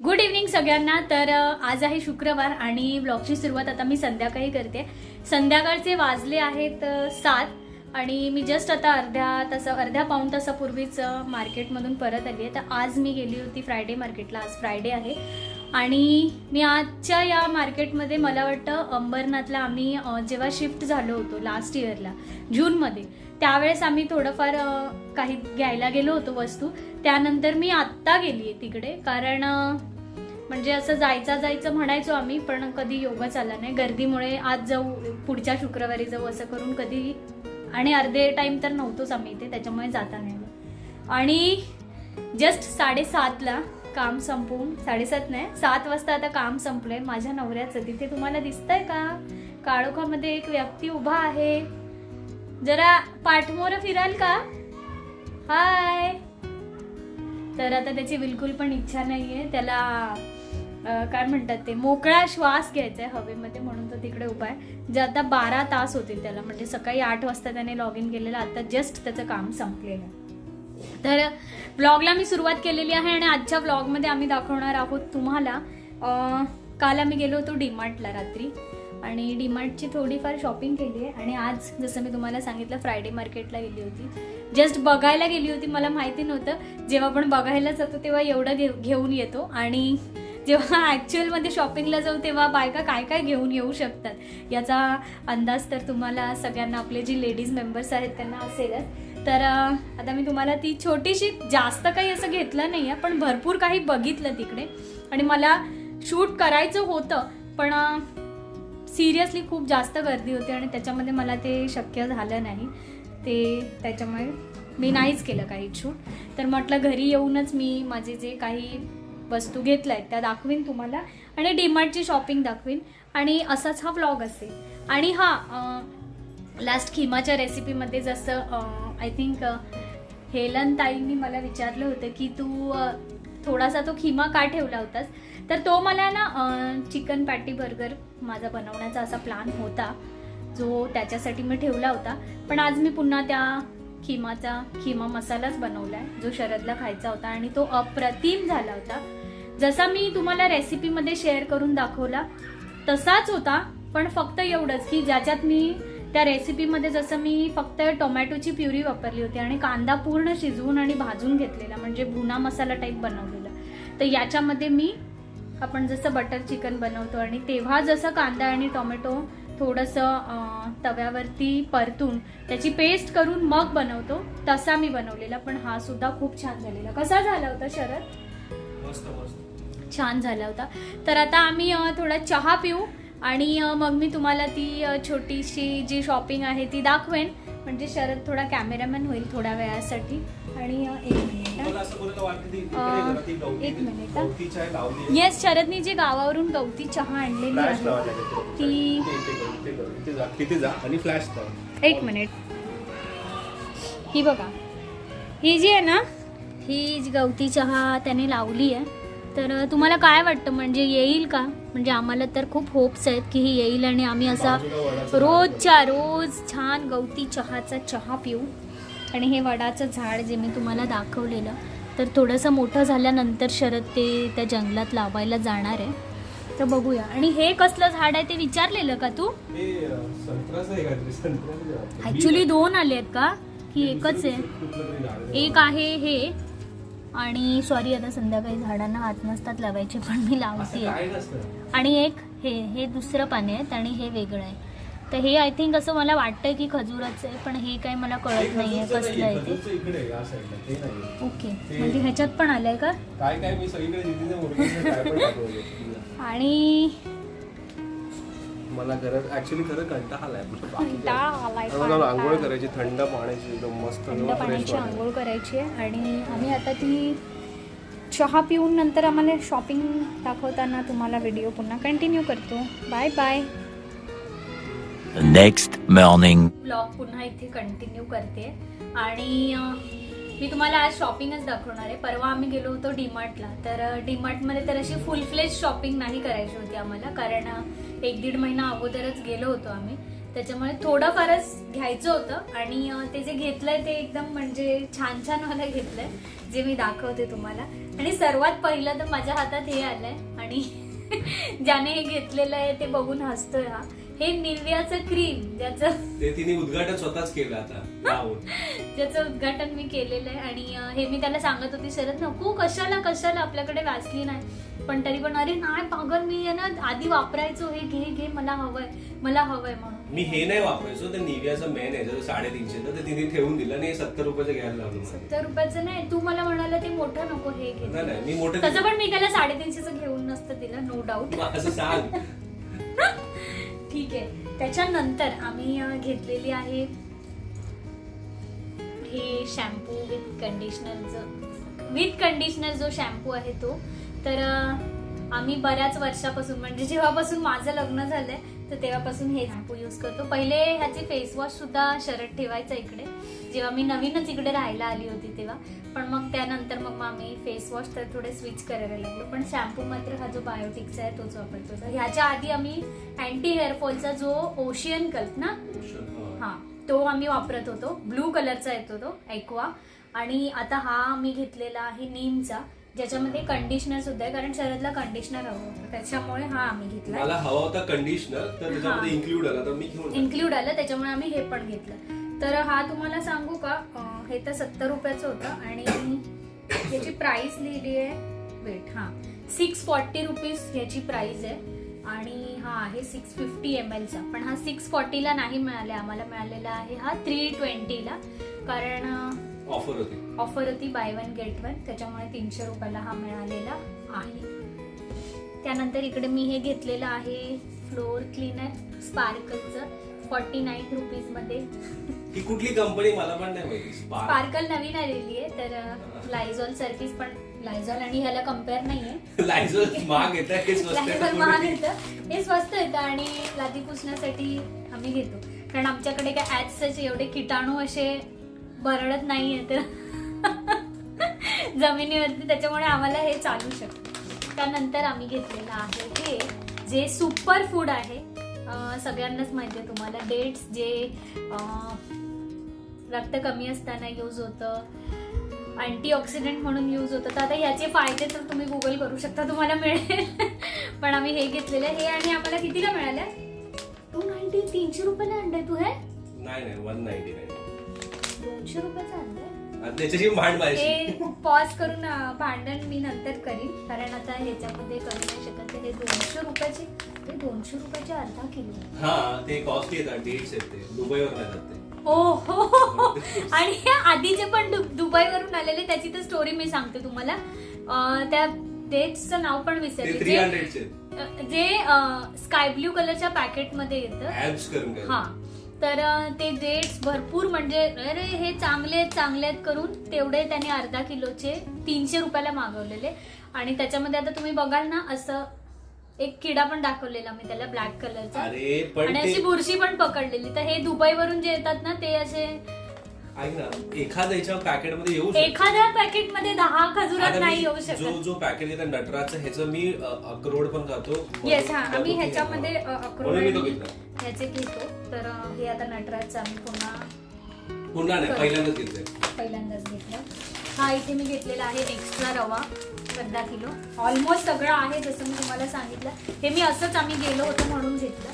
Good evening सगळ्यांना. तर आज आहे शुक्रवार आणि ब्लॉगची सुरुवात आता मी संध्याकाळी करते. संध्याकाळचे वाजले आहेत सात आणि मी जस्ट आता अर्ध्या तासा अर्ध्या पाऊण तासापूर्वीच मार्केटमधून परत आली आहे तर आज मी गेली होती फ्रायडे मार्केटला आज फ्रायडे आहे. आणि मी आजच्या या मार्केटमध्ये मला वाटतं अंबरनाथला आम्ही जेव्हा शिफ्ट झालो होतो लास्ट इयरला जूनमध्ये त्यावेळेस आम्ही थोडंफार काही घ्यायला गेलो होतो वस्तू. त्यानंतर मी आत्ता गेली आहे तिकडे. कारण म्हणजे असं जायचा जायचं म्हणायचो आम्ही पण कधी योगच आला नाही. गर्दीमुळे आज जाऊ पुढच्या शुक्रवारी जाऊ असं करून कधी आणि अर्धे टाइम तर नव्हतोच आम्ही इथे त्याच्यामुळे जाता नाही आणि जस्ट साडेसातला काम संपवून साडेसात नाही सात वाजता आता काम संपलंय. माझ्या नवऱ्याचं तिथे तुम्हाला दिसतंय का? काळोखामध्ये एक व्यक्ती उभा आहे. जरा पाठमोर फिराल का? हाय तर आता त्याची बिलकुल पण इच्छा नाही आहे त्याला काय म्हणतात ते मोकळा श्वास घ्यायचा आहे हवेमध्ये म्हणून तो तिकडे उभा आहे. जे आता बारा तास होतील त्याला म्हणजे सकाळी आठ वाजता त्याने लॉग इन केलेलं आता जस्ट त्याचं काम संपलेलं. आहे तर ब्लॉगला मी सुरुवात केलेली आहे आणि आजच्या ब्लॉगमध्ये आम्ही दाखवणार आहोत तुम्हाला काल आम्ही गेलो होतो डीमार्टला रात्री. आणि डीमार्टची थोडीफार शॉपिंग केली आहे आणि आज जसं मी तुम्हाला सांगितलं फ्रायडे मार्केटला गेली होती. जस्ट बघायला गेली होती मला माहिती नव्हतं. जेव्हा आपण बघायला जातो तेव्हा एवढं घे घेऊन येतो. आणि जेव्हा ॲक्च्युअलमध्ये शॉपिंगला जाऊ तेव्हा बायका काय काय घेऊन येऊ शकतात? याचा अंदाज तर तुम्हाला सगळ्यांना आपले जी लेडीज मेंबर्स आहेत त्यांना असेलच. तर आता मी तुम्हाला ती छोटीशी जास्त काही असं घेतलं नाही आहे पण भरपूर काही बघितलं तिकडे. आणि मला शूट करायचं होतं पण सिरियसली खूप जास्त गर्दी होती आणि त्याच्यामध्ये मला ते शक्य झालं नाही. ते त्याच्यामुळे मी नाहीच केलं काही शूट तर म्हटलं घरी येऊनच मी माझे जे काही वस्तू घेतल्या आहेत त्या दाखवीन तुम्हाला आणि डीमार्टची शॉपिंग दाखवीन. आणि असाच हा व्लॉग असेल. आणि हा लास्ट खिमाच्या रेसिपीमध्ये जसं आय थिंक हेलन ताईंनी मला विचारलं होतं की तू थोडासा तो खिमा का ठेवला होतास? तर तो मला ना चिकन पॅटी बर्गर माझा बनवण्याचा असा प्लॅन होता. जो त्याच्यासाठी मी ठेवला होता. पण आज मी पुन्हा त्या खिमाचा खिमा मसालाच बनवला आहे जो शरदला खायचा होता आणि तो अप्रतिम झाला होता. जसा मी तुम्हाला रेसिपीमध्ये शेअर करून दाखवला तसाच होता पण फक्त एवढंच की ज्याच्यात मी त्या रेसिपीमध्ये जसं मी फक्त टोमॅटोची प्युरी वापरली होती आणि कांदा पूर्ण शिजवून आणि भाजून घेतलेला म्हणजे भुना मसाला टाईप बनवलेला. तर याच्यामध्ये मी आपण जसं बटर चिकन बनवतो आणि तेव्हा जसं कांदा आणि टोमॅटो थोडंसं तव्यावरती परतून त्याची पेस्ट करून मग बनवतो. तसा मी बनवलेला पण हा सुद्धा खूप छान झालेला. कसा झाला होता शरद? छान झाला होता. तर आता आम्ही थोडा चहा पिऊ आणि मग मी तुम्हाला ती छोटीशी जी शॉपिंग आहे ती दाखवेन. म्हणजे शरद थोडा कॅमेरामॅन होईल थोड्या वेळासाठी. आणि एक एक मिनिट. येस शरदनी जी गावावरून गवती चहा आणलेली आहे. ती- एक मिनिट. ही बघा. ही जी आहे ना ही जी गवती चहा त्याने लावली आहे. तर तुम्हाला काय वाटतं? म्हणजे येईल का? म्हणजे आम्हाला तर खूप होप्स आहेत की ही येईल आणि आम्ही असा रोजच्या रोज छान गवती चहाचा चहा पिऊ. आणि हे वडाचं झाड जे मी तुम्हाला दाखवलेलं तर थोडंसं मोठं झाल्यानंतर शरद ते त्या जंगलात लावायला जाणार आहे. तर बघूया. आणि हे कसलं झाड आहे ते विचारलेलं का तू. ऍक्च्युली दोन आले आहेत का? की एकच आहे. एक आहे हे. आणि सॉरी आता संध्याकाळी झाडांना हात नसतात लावायचे पण मी लावते आणि एक हे हे दुसरं पाणी आहे आणि हे वेगळं आहे. तर हे आय थिंक असं मला वाटतंय की खजूराचं आहे पण हे काही मला कळत नाहीये कसलं आहे ते. खजूरचं इकडे आहे, या साईडला ते नाही ओके. म्हणजे ह्याच्यात पण आलंय का? काय काय मी सगळीकडे दिदीने मुलगीने काय पण दाखवलं. आणि मला खरं ऍक्च्युली खरं कंटाळा आलाय कंटाळा आलाय, आंघोळ. करायची थंड पाण्याची एकदम मस्त थंड पाण्याची आंघोळ करायची आहे. आणि आम्ही आता ती चहा पिऊन नंतर आम्हाला शॉपिंग दाखवताना तुम्हाला व्हिडिओ पुन्हा कंटिन्यू करतो. Bye bye next morning blog पुन्हा इथे कंटिन्यू करते. आणि मी तुम्हाला आज शॉपिंगच दाखवणार आहे. परवा आम्ही गेलो होतो डीमार्टला तर डीमार्टमध्ये तर अशी फुल फ्लेज शॉपिंग नाही करायची होती आम्हाला. कारण एक दीड महिना अगोदरच गेलो होतो आम्ही. त्याच्यामुळे थोडंफारच घ्यायचं होतं. आणि ते जे घेतलंय ते एकदम म्हणजे छान छान मला घेतलंय जे मी दाखवते तुम्हाला. आणि सर्वात पहिलं तर माझ्या हातात हे आलंय. आणि ज्याने हे घेतलेलं आहे ते बघून हसतोय हा. हे निव्याचं क्रीम ज्याचं ते तिने उद्घाटन स्वतःच केलं आता लावून. ज्याचं उद्घाटन मी केलेलं आहे आणि अं, हे मी त्याला सांगत होती शरद नको कशाला कशाला आपल्याकडे वाचली नाही पण तरी पण अरे नाही पागल मी आहे ना आधी वापरायचो हे घे घे मला हवंय मला हवंय म्हणून. मी हे नाही वापरायचो ते निव्याचं मेन आहे जर साडेतीनशे तर तिने ठेवून दिलं आणि हे सत्तर रुपयाचं घ्यायला मला. सत्तर रुपयाचं नाही तू मला म्हणाला ते मोठं नको हे घे. नाही नाही, मी मोठं तसं पण मी त्याला साडेतीनशेचं घेऊन नसतं दिलं नो डाऊट असं सांग. ठीक आहे. त्याच्यानंतर आम्ही घेतलेली आहे हे शॅम्पू विथ कंडिशनरचं विथ कंडिशनर जो शॅम्पू आहे तो. तर आम्ही बऱ्याच वर्षापासून म्हणजे जेव्हापासून माझं लग्न झालंय तर तेव्हापासून हे शॅम्पू यूज करतो. पहिले ह्याचे फेस वॉश सुद्धा शरद ठेवायचा इकडे. जेव्हा मी नवीनच इकडे राहायला आली होती तेव्हा पण मग त्यानंतर मग आम्ही फेस वॉश तर थोडे स्विच करायला लागलो. पण शॅम्पू मात्र हा जो बायोटिकचा आहे तोच वापरतो. तर ह्याच्या आधी आम्ही अँटी हेअरफॉलचा जो ओशियन कल्प ना हा. तो आम्ही वापरत होतो. ब्लू कलरचा येतो तो एक्वा आणि आता हा मी घेतलेला आहे नीमचा ज्याच्यामध्ये कंडिशनर सुद्धा आहे कारण शरदला कंडिशनर हवं होतं. त्याच्यामुळे हा आम्ही घेतला. मला हवा होता कंडिशनर तर त्याच्यामध्ये हा. इन्क्लूड आला तर मी घेऊन. इन्क्लूड आलं त्याच्यामुळे आम्ही हे पण घेतलं. तर हा तुम्हाला सांगू का? हे तर सत्तर रुपयाचं होतं आणि याची प्राइस लिहिली आहे. वेट हा. सिक्स फॉर्टी रुपीज ह्याची प्राइस आहे. आणि हा आहे सिक्स फिफ्टी एम एलचा पण हा सिक्स फॉर्टीला नाही मिळाला. आम्हाला मिळालेला आहे हा थ्री ट्वेंटीला कारण ऑफर होती. ऑफर होती बाय वन गेट वन त्याच्यामुळे तीनशे रुपयाला हा मिळालेला आहे. त्यानंतर इकडे मी हे घेतलेलं आहे फ्लोअर क्लीनर स्पार्कलचं फॉर्टी नाईन रुपीजमध्ये. ही कुठली कंपनी मला पण नाही माहिती. स्पार्क स्पार्कल नवीन आलेली आहे तर लायझॉल सारखीच पण लायझॉल आणि ह्याला कंपेअर नाहीये. लायझोल महाग येत हे स्वस्त. लायझॉल महाग येतं. हे स्वस्त येतं आणि लादी पुसण्यासाठी आम्ही घेतो. कारण आमच्याकडे काय ऍड्स एवढे किटाणू असे बरडत नाहीये तर जमिनीवरती त्याच्यामुळे आम्हाला हे चालू शकतं. त्यानंतर आम्ही घेतलेलं आहे हे जे सुपर फूड आहे. अं, सगळ्यांनाच माहिती आहे तुम्हाला. डेट्स जे अं, रक्त कमी असताना यूज होतं. अँटीऑक्सिडंट म्हणून यूज होतं. तर आता ह्याचे फायदे तर तुम्ही गुगल करू शकता तुम्हाला मिळेल. पण आम्ही हे घेतलेलं आहे. हे आणि आम्हाला कितीला मिळालं? टू नाईन्टी तीनशे रुपयाला आणलंय तू हे? नाही नाही वन नाईन्टी नाईन दोनशे रुपयाचं आणलंय? हे पॉज करून भांडण मी नंतर करीन. कारण आता ह्याच्यामध्ये करू नाही शकत. हे दोनशे रुपयाचे हे दोनशे रुपयाचे अर्धा किलो. हा ते कॉस्टली येतात डेट्स आहेत ते दुबईवर जात ते. हो हो. आणि हे आधीचे पण दुबईवरून आलेले त्याची तर स्टोरी मी सांगते तुम्हाला. अं, त्या डेट्सचं नाव पण ते विसरले थ्री जे- हंड्रेडचे जे स्काय ब्ल्यू कलरच्या पॅकेटमध्ये येतं. ऍब्स करून काय हा. तर अं, ते डेट्स भरपूर म्हणजे अरे हे चांगले आहेत चांगले आहेत करून तेवढे त्याने अर्धा किलोचे तीनशे रुपयाला मागवलेले. आणि त्याच्यामध्ये आता तुम्ही बघाल ना असं एक किडा पण दाखवलेला मी त्याला ब्लॅक कलरचा अरे पण आणि ते अशी बुरशी पण पकडलेली. तर हे दुबईवरून जे येतात ना ते असे ऐक ना एखाद्या याच्या पॅकेटमध्ये येऊ शकतं. एखाद्या पॅकेटमध्ये दहा खजुरात आता नाही मी येऊ जो शकत. जो पॅकेट येतं नटराजचं ह्याचं मी अ, अक्रोड पण खातो. येस हा आम्ही ह्याच्यामध्ये अ. अक्रोड म्हणून मी तो आणि घेतला ह्याचे घेतो तर अ, हे आता नटराजचं आम्ही पुन्हा पुन्हा नाही. पहिल्यांदाच घेतलंय. पहिल्यांदाच घेतलं. हा इथे मी घेतलेला आहे एक्स्ट्रा रवा. अर्धा किलो. ऑलमोस्ट सगळं आहे जसं मी तुम्हाला सांगितलं. हे मी असंच आम्ही गेलो होतो म्हणून घेतलं.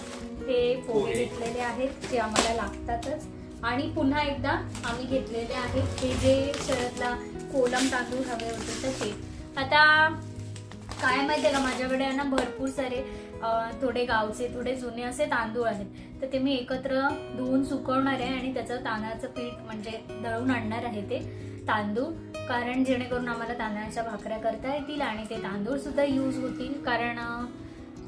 हे पोहे. घेतलेले आहेत जे आम्हाला लागतातच. आणि पुन्हा एकदा आम्ही घेतलेले आहेत हे जे शरदला कोलम तांदूळ हवे होते तर ते. आता काय माहितीये का माझ्याकडे आहे ना भरपूर सारे थोडे गावचे थोडे जुने असे तांदूळ आहेत. तर ते मी एकत्र धुवून सुकवणार आहे आणि त्याचं तांदळाचं पीठ म्हणजे दळून आणणार आहे ते. तांदूळ कारण जेणेकरून आम्हाला तांदळाच्या भाकऱ्या करता येतील आणि ते तांदूळ सुद्धा यूज होतील. कारण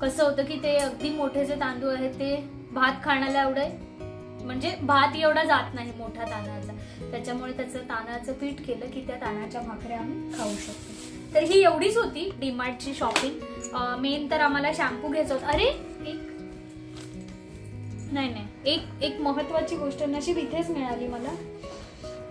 कसं होतं की ते अगदी मोठे जे तांदूळ आहेत ते भात खाण्याला एवढे म्हणजे भात एवढा जात नाही मोठा तांदळाचा. त्याच्यामुळे त्याचं तांदळाचं पीठ केलं की त्या तांदळाच्या भाकऱ्या आम्ही खाऊ शकतो. तर ही एवढीच होती डीमार्टची शॉपिंग. मेन तर आम्हाला शॅम्पू घ्यायचा होता. अरे एक नाही नाही एक एक महत्वाची गोष्ट नशीब इथेच मिळाली मला.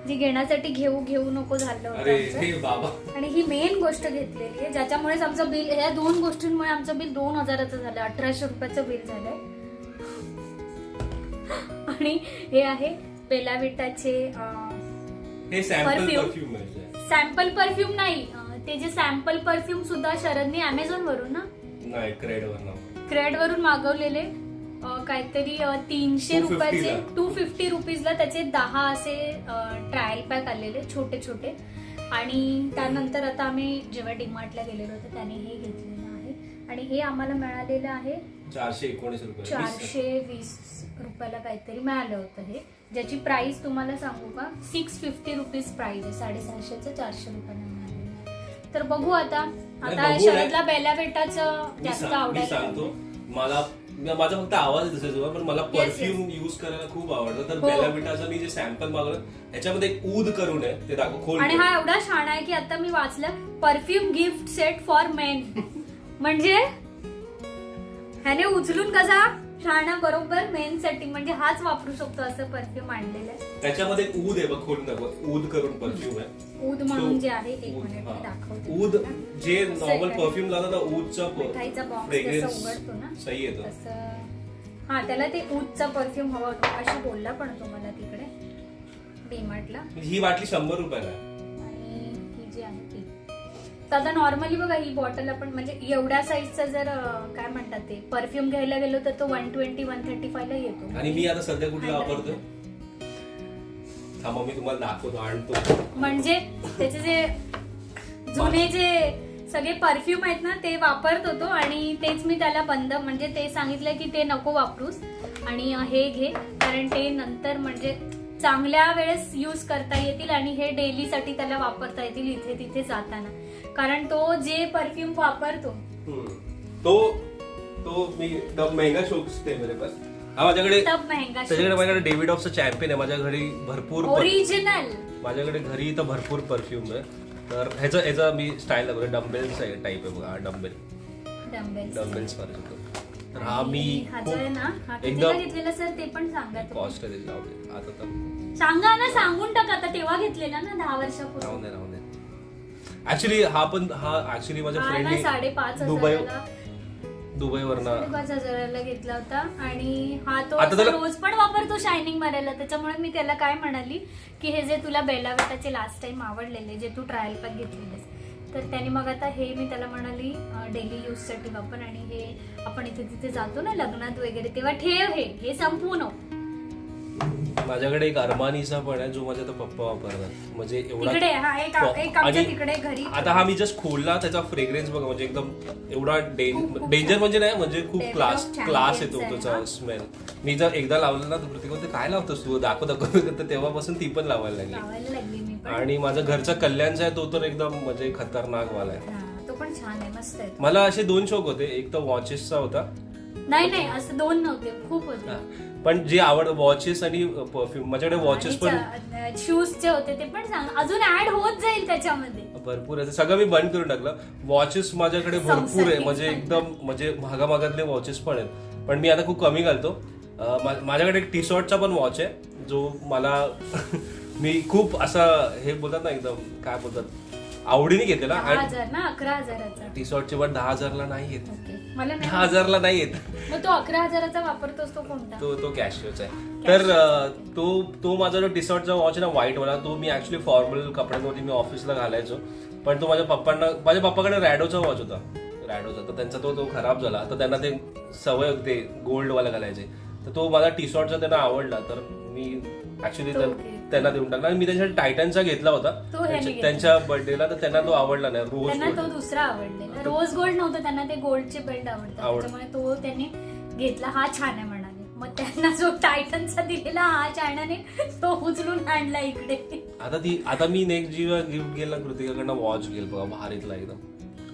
जी घेण्यासाठी घेऊ घेऊ नको झालं होतं अरे आमचं. हे बाबा. आणि ही मेन गोष्ट घेतलेली आहे ज्याच्यामुळेच आमचं बिल या दोन गोष्टींमुळे आमचं बिल दोन हजाराचं झालं अठराशे रुपयाचं बिल झालंय आणि हे आहे बेलाविटाचे हे सॅम्पल Perfume. परफ्यूम आहे सॅम्पल परफ्यूम नाही अं, ते जे सॅम्पल परफ्यूम सुद्धा शरदने अमेझॉन वरून ना नाही नाव क्रेड वरून मागवलेले. काहीतरी तीनशे 250 रुपयाचे. टू फिफ्टी रुपीजला त्याचे दहा असे ट्रायल पॅक आलेले छोटे छोटे. आणि त्यानंतर आता आम्ही जेव्हा डिमार्टला गेलेलो होतो त्याने हे घेतलेलं आहे. आणि हे आम्हाला मिळालेलं आहे चारशे एकोणीस रुपये वीस- चारशे वीस रुपयाला काहीतरी मिळालं होतं हे. ज्याची प्राइस तुम्हाला सांगू का? सिक्स फिफ्टी रुपीज प्राइस आहे. साडेसहाशेचं चारशे रुपयाला मिळालेलं आहे. तर बघू आता. आता. शरदला बेला बेटाचं मी जास्त सांगतो. मला माझा फक्त आवाज दिसायचो पण मला परफ्यूम युज करायला खूप आवडतं. तर हो. बेलाविटाचं मी जे सॅम्पल मागवलं त्याच्यामध्ये एक ऊद करून आहे ते दाखव खोल आणि हा एवढा छान आहे की आता मी वाचलं perfume gift set for men म्हणजे? ह्याने उचलून कसा? छान बरोबर मेन साठी म्हणजे हाच वापरू शकतो असं परफ्यूम आणलेलं आहे. त्याच्यामध्ये ऊद आहे बघ खोल दाखव ऊद करून परफ्यूम आहे. ऊद म्हणून जे आहे एक ऊद, मिनिट हा. दाखवते. ऊद तुम्हाला. जे नॉर्मल. परफ्यूम लावलं ना ऊदचा मिठाईचा बॉक्स फ्रेग्रन्स जसा उघडतो ना सही येतो तसं. हा त्याला ते ऊदचा परफ्यूम हवा होता. अशी बोलला पण तो मला तिकडे. डीमार्टला ही बाटली शंभर रुपयाला आहे. तर आता नॉर्मली बघा ही बॉटल आपण म्हणजे एवढ्या साईजचा जर अं, काय म्हणतात ते परफ्यूम घ्यायला गेलो तर तो one twenty one thirty five ला येतो. आणि मी आता सध्या कुठला. वापरतोय थांबा मी तुम्हाला दाखवतो आणतो. म्हणजे त्याचे जे जुने जे सगळे परफ्यूम आहेत ना ते वापरत होतो आणि तेच मी त्याला बंद म्हणजे ते सांगितलं की ते नको वापरूस. आणि हे घे कारण ते नंतर म्हणजे चांगल्या वेळेस यूज करता येतील आणि हे डेली साठी त्याला वापरता येतील इथे तिथे जाताना. कारण तो जे परफ्यूम वापरतो. तो तो मी द मेगा शोक्स ते मेरे पास. हा माझ्याकडे तब महंगा त्याच्याकडे माझ्याकडे डेव्हिड ऑफचं चॅम्पियन आहे. माझ्या घरी भरपूर ओरिजिनल माझ्याकडे घरी तर भरपूर परफ्यूम आहे. तर ह्याचा ह्याचा मी स्टाईल आहे डम्बेल्स आहे टाईप आहे बघा. डम्बेल डंबेल्स डम्बेल्स तर हा मी एकदम घेतलेला सर ते पण सांगा. कॉस्ट आहे त्याची. आता तर सांगा ना सांगून टाका. आता तेव्हा घेतलेला ना दहा वर्षापूर्वी. ऍक्च्युली हा पण हा ऍक्च्युली माझ्या हा ना फ्रेंडने साडेपाच दुबई हजाराला दुबईवरनं साडेपाच हजाराला घेतला होता. आणि हा तो आता असा त्याला- रोज पण वापरतो शायनिंग मारायला. त्याच्यामुळे मी त्याला काय म्हणाली की हे जे तुला बेला बेटाचे लास्ट टाइम आवडलेले जे तू ट्रायल पॅक घेतलेलेस तर त्याने मग आता हे मी त्याला म्हणाली डेली यूजसाठी वापर. आणि हे आपण इथे तिथे जातो ना लग्नात वगैरे तेव्हा ठेव हे. हे संपवू नको माझ्याकडे एक अरमानीचा पण आहे जो माझे आता पप्पा वापरतात. म्हणजे एवढा तिकडे हा एक एक आमच्या आणि तिकडे घरी. आता हा मी जस्ट खोलला त्याचा फ्रेग्रन्स बघा म्हणजे एकदम एवढा डेंजर म्हणजे नाही म्हणजे खूप क्लास क्लास येतो त्याचा. स्मेल मी जर एकदा लावलं ना तर प्रत्येक म्हणते, काय लावतोस तू? दाखव दाखव. तर तेव्हापासून ती पण लावायला लागली. आणि माझा घरचा कल्याणचा आहे तो तर एकदम म्हणजे खतरनाक वाला आहे तो पण छान आहे मस्त आहे तो. मला असे दोन शौक होते. एक तर वॉचेसचा होता. नाही नाही असं दोन नव्हते खूप. होते. पण जे आवड वॉचेस आणि परफ्यूम माझ्याकडे वॉचेस पण शूजचे होते ते पण सांग. अजून ऍड होत जाईल त्याच्यामध्ये. भरपूर आहे. सगळं मी बंद करून टाकलं. वॉचेस माझ्याकडे भरपूर आहे. म्हणजे. एकदम म्हणजे महागामागातले वॉचेस पण आहेत. पण मी आता खूप कमी घालतो. माझ्याकडे एक टी शॉर्टचा पण वॉच आहे जो मला मी खूप असा हे बोलतात ना एकदम काय बोलतात? आवडीने घेतलेला दहा हजार ना अकरा हजाराचा. टी शॉर्टचे पण दहा हजारला नाही येत. ओके. मला दहा नाही हजारला नाही येत. मग तो अकरा हजाराचा वापरतोस तो कोणता? तो तो कॅशिओचा आहे. तर अं, तो तो माझा जो टिसॉटचा वॉच आहे ना व्हाईट वाला तो मी ऍक्च्युली फॉर्मल कपड्यांमध्ये मी ऑफिसला घालायचो. पण तो माझ्या पप्पांना माझ्या पप्पाकडे रॅडोचा वॉच होता. रॅडोचा तर त्यांचा तो तो खराब झाला. तर त्यांना ते सवय होती गोल्ड वाला घालायचे. तर तो माझा टी शॉर्टचा त्यांना आवडला. तर मी ऍक्च्युली तो घे. त्यांना देऊन टाकला आणि मी त्यांच्या टायटनचा घेतला होता. तो ह्याने त्यांच्या- घेतला. त्यांच्या बर्थडेला तर त्यांना तो आवडला नाही. रोज त्यांना तो गोल्ड दुसरा आवडलेला रोज गोल्ड नव्हतं त्यांना ते गोल्डचे बेल्ट आवडतात. आवड- त्याच्यामुळे तो त्यांनी घेतला. हा छान आहे म्हणाले. मग त्यांना जो टायटनचा दिलेला हा चायनाने तो उचलून आणला इकडे. आता ती आता मी नेक्स्ट जीवा गिफ्ट गेला कृतिकाकडनं वॉच घेईल बघा भारीतला एकदम.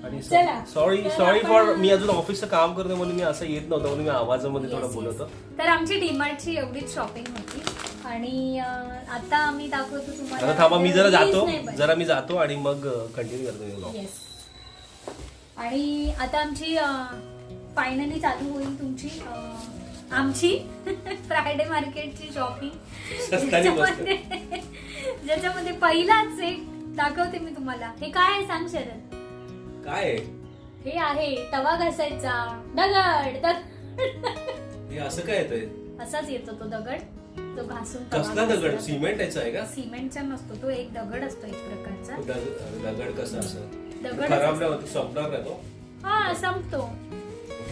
आणि चला. सॉरी तर सॉरी आपण- फॉर मी अजून ऑफिसचं काम करतो म्हणून मी असं येत नव्हतं म्हणून मी आवाजामध्ये थोडं Yes, बोलत. होतो. तर आमची डीमार्टची एवढीच शॉपिंग होती. आणि आता आम्ही दाखवतो तुम्हाला आता थांबा मी जरा जातो. जरा मी जातो आणि मग कंटिन्यू करतो मी vlog. येस आणि आता आमची फायनली चालू होईल तुमची अं, आमची फ्रायडे मार्केटची शॉपिंग मस्त. ज्याच्यामध्ये पहिलाच एक दाखवते मी तुम्हाला हे काय आहे सांग शरद काय आहे? हे आहे तवा घासायचा दगड दगड हे असं काय येतंय असाच येतो तो दगड तो घासून तवा कसला दगड. सिमेंट याचा आहे का? सिमेंटचा नसतो तो एक दगड असतो एक प्रकारचा. दग- दगड कसा असं दगडच खराब. नाही होत संपणार नाही तो? हा संपतो.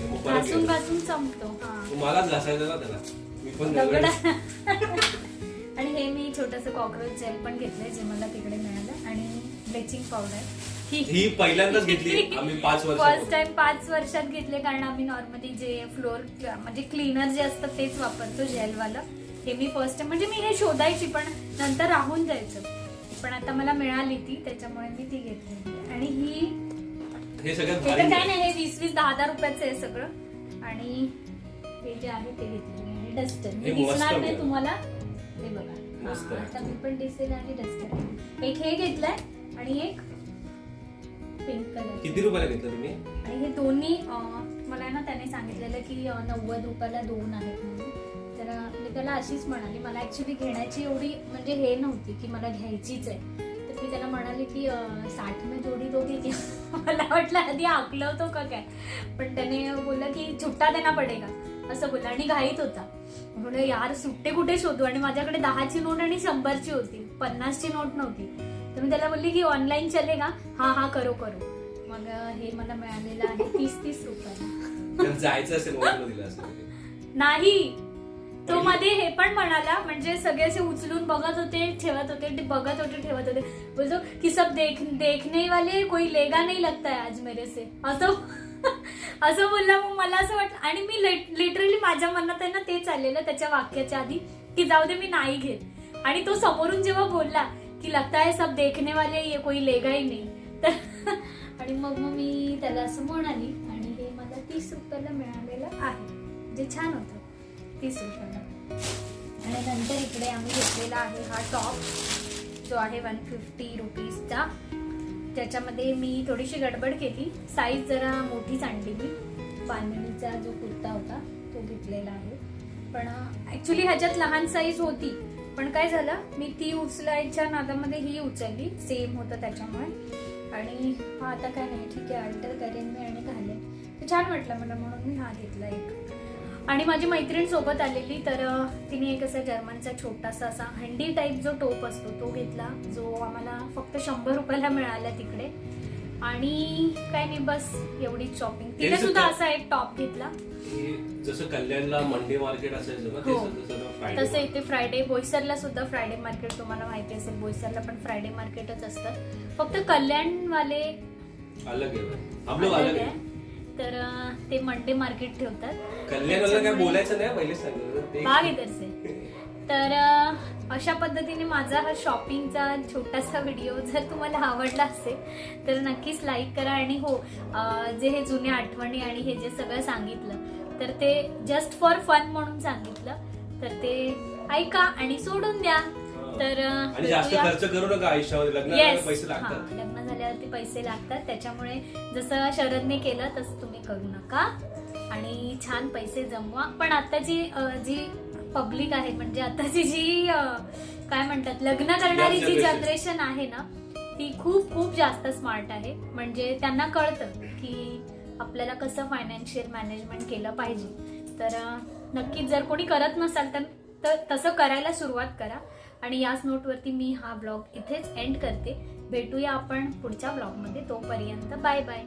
मग परत घासून घे. घासून संपतो हा. तू मलाच घासायचं ना त्याला. मी पण दगड दगड. आणि हे मी छोटस कॉक्रोच जेल पण घेतलंय जे मला तिकडे मिळालं. आणि ब्लिचिंग पावडर ही पहिल्यांदाच घेतली. आम्ही पाच फर्स्ट वर्ष टाइम पाच वर्षात घेतले कारण आम्ही नॉर्मली जे फ्लोअर म्हणजे क्लीनर जे असतं तेच वापरतो जेलवालं हे मी फर्स्ट टाइम म्हणजे मी हे शोधायची पण नंतर राहून जायचं. पण आता मला मिळाली ती त्याच्यामुळे मी ती घेतली. आणि ही हे सगळ्यात हे तर भारी काय नाही हे वीस वीस दहा दहा रुपयाचं आहे सगळं. आणि हे जे आहे ते घेतलेलं आहे. डस्टर. हे मस्त दिसणार नाही आहे. तुम्हाला. हे बघा. मस्त हा, आहे. आता मी पण दिसेल आणि डस्टर. एक हे घेतलंय आणि एक पिंक कलर किती रुपयाला घेतलं तुम्ही? आणि हे दोन्ही अं, मला ना त्याने सांगितलेलं की अं, नव्वद रुपयाला दोन आहेत म्हणून. तर मी त्याला अशीच म्हणाली मला ऍक्च्युली घेण्याची एवढी म्हणजे हे नव्हती की मला घ्यायचीच आहे. तर मी त्याला म्हणाले की साठ में जोडी दोघी की मला वाटलं आधी आकलवतो का काय? पण त्याने बोलला की छुट्टा देना पडेगा. असं बोलला आणि घाईत होता. म्हणून यार सुट्टे कुठे शोधू? आणि माझ्याकडे दहाची नोट आणि शंभरची होती पन्नासची नोट नव्हती. तर मी त्याला बोलली की ऑनलाईन चलेगा हा हा करो करो. मग हे मला मिळालेलं आहे तीस तीस रुपयाला. जर जायचं असेल. नाही. तो मध्ये हे पण म्हणाला म्हणजे सगळे असे उचलून बघत होते ठेवत होते ते बघत होते ठेवत होते. बोलतो की सब देख देखने वाले कोई लेगा नहीं लगता है आज मेरे से. असं असं बोलला. मग मला असं वाटलं आणि मी लिटरली माझ्या मनात आहे ना तेच आलेलं त्याच्या वाक्याच्या आधी की जाऊ दे मी नाही घेत. आणि तो समोरून जेव्हा बोलला की लगता है सब देखने वाले ये कोई लेगा ही नाही. तर आणि मग मग मी त्याला असं म्हणाली आणि हे मला तीस रुपयाला मिळालेलं आहे. जे छान होतं. तीस रुपयाला. आणि नंतर इकडे आम्ही घेतलेला आहे हा टॉप जो आहे वन फिफ्टी रुपीजचा. त्याच्यामध्ये मी थोडीशी गडबड केली. साईज जरा मोठीच आणली मी. बांधणीचा जो कुर्ता होता तो घेतलेला आहे. पण ॲक्च्युली ह्याच्यात लहान साईज होती. पण काय झालं मी ती उचलायच्या नादामध्ये ही उचलली. सेम होतं त्याच्यामुळे. आणि हा आता काय नाही ठीक आहे अल्टर करेन मी आणि घालेन. तर छान वाटलं मला म्हणून मी हा घेतला एक. आणि माझी मैत्रीण सोबत आलेली तर तिने एक असा जर्मनचा छोटासा असा हंडी टाईप जो टोप असतो तो घेतला जो आम्हाला फक्त शंभर रुपयाला मिळाला तिकडे. आणि काय नाही बस एवढीच शॉपिंग तिने सुद्धा असा एक टॉप घेतला. जसं कल्याणला मंडे मार्केट असायचं हो. तसं इथे फ्रायडे बोईसरला सुद्धा फ्रायडे मार्केट तुम्हाला माहिती असेल बोईसरला पण फ्रायडे मार्केटच असतं. फक्त कल्याणवाले अलग आहे तर ते मंडे मार्केट ठेवतात. से तर अशा पद्धतीने माझा हा शॉपिंगचा छोटासा व्हिडिओ जर तुम्हाला आवडला असेल तर नक्कीच लाईक करा आणि हो जे हे जुन्या आठवणी आणि हे जे सगळं सांगितलं तर ते जस्ट फॉर फन म्हणून सांगितलं तर ते ऐका आणि सोडून द्या. तर आणि जास्त. खर्च करू नका आयुष्यामध्ये लग्न. पैसे हा, लागतात लग्न झाल्यावरती पैसे लागतात त्याच्यामुळे जसं शरदने केलं तसं तुम्ही करू नका आणि छान पैसे जमवा पण आताची अ, जी पब्लिक आहे म्हणजे आताची जी काय म्हणतात लग्न करणारी जी. जनरेशन आहे ना ती खूप खूप जास्त स्मार्ट आहे म्हणजे त्यांना कळतं की आपल्याला कसं फायनान्शियल मॅनेजमेंट केलं पाहिजे तर नक्कीच जर कोणी करत नसाल तर तसं करायला सुरुवात करा आणि याच नोटवरती मी हा ब्लॉग इथेच एंड करते. भेटूया आपण पुढच्या ब्लॉगमध्ये तोपर्यंत बाय बाय